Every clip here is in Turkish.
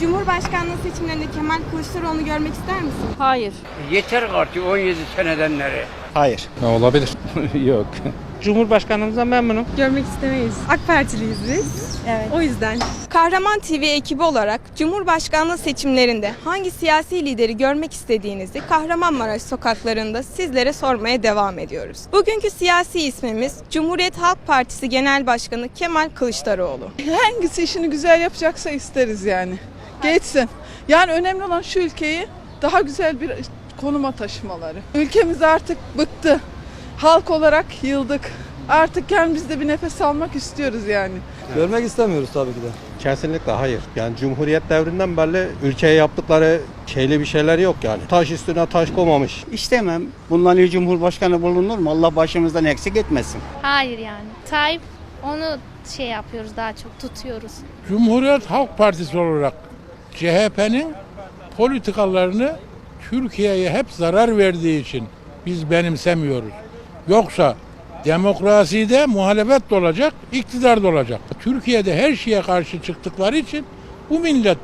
Cumhurbaşkanlığı seçimlerinde Kemal Kılıçdaroğlu'nu görmek ister misin? Hayır. Yeter artık 17 seneden beri. Hayır. Olabilir. Yok. Cumhurbaşkanımızdan memnunum. Görmek istemeyiz. AK Partiliyiz biz. Evet. O yüzden. Kahraman TV ekibi olarak Cumhurbaşkanlığı seçimlerinde hangi siyasi lideri görmek istediğinizi Kahramanmaraş sokaklarında sizlere sormaya devam ediyoruz. Bugünkü siyasi ismimiz Cumhuriyet Halk Partisi Genel Başkanı Kemal Kılıçdaroğlu. Hangisi işini güzel yapacaksa isteriz yani. Geçsin. Yani önemli olan şu ülkeyi daha güzel bir konuma taşımaları. Ülkemiz artık bıktı. Halk olarak yıldık. Artık kendimizde bir nefes almak istiyoruz yani. Görmek istemiyoruz tabii ki de. Kesinlikle hayır. Yani Cumhuriyet devrinden beri ülkeye yaptıkları şeyli bir şeyler yok yani. Taş üstüne taş koymamış. İstemem. Bundan iyi Cumhurbaşkanı bulunur mu? Allah başımızdan eksik etmesin. Hayır yani. Tayyip onu şey yapıyoruz daha çok tutuyoruz. Cumhuriyet Halk Partisi olarak CHP'nin politikalarını Türkiye'ye hep zarar verdiği için biz benimsemiyoruz. Yoksa demokraside muhalefet de olacak, iktidar da olacak. Türkiye'de her şeye karşı çıktıkları için bu millet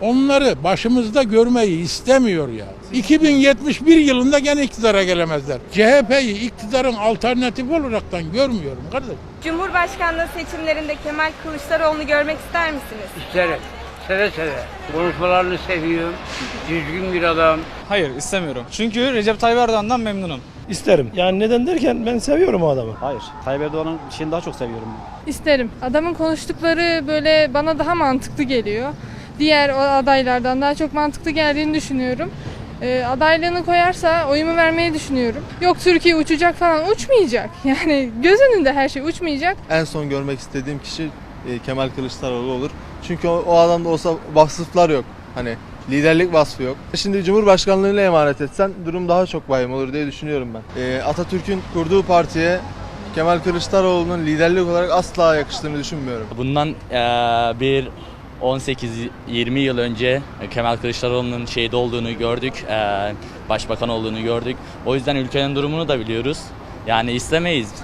onları başımızda görmeyi istemiyor ya. 2071 yılında gene iktidara gelemezler. CHP'yi iktidarın alternatifi olaraktan görmüyorum kardeş. Cumhurbaşkanlığı seçimlerinde Kemal Kılıçdaroğlu'nu görmek ister misiniz? İsterim. Seve seve. Konuşmalarını seviyorum. Düzgün bir adam. Hayır istemiyorum. Çünkü Recep Tayyip Erdoğan'dan memnunum. İsterim. Yani neden derken ben seviyorum o adamı. Hayır. Tayyip Erdoğan'ın işini daha çok seviyorum. İsterim. Adamın konuştukları böyle bana daha mantıklı geliyor. Diğer o adaylardan daha çok mantıklı geldiğini düşünüyorum. Ee, adaylığını koyarsa oyumu vermeyi düşünüyorum. Yok Türkiye uçacak falan uçmayacak. Yani göz önünde her şey uçmayacak. en son görmek istediğim kişi e, Kemal Kılıçdaroğlu olur. Çünkü o, o adamda olsa vasıflar yok. Hani liderlik vasfı yok. Şimdi Cumhurbaşkanlığına emanet etsen durum daha çok vahim olur diye düşünüyorum ben. E, Atatürk'ün kurduğu partiye Kemal Kılıçdaroğlu'nun liderlik olarak asla yakıştığını düşünmüyorum. Bundan eee, bir 18-20 yıl önce Kemal Kılıçdaroğlu'nun şeyde olduğunu gördük, eee, başbakan olduğunu gördük. O yüzden ülkenin durumunu da biliyoruz. Yani istemeyiz.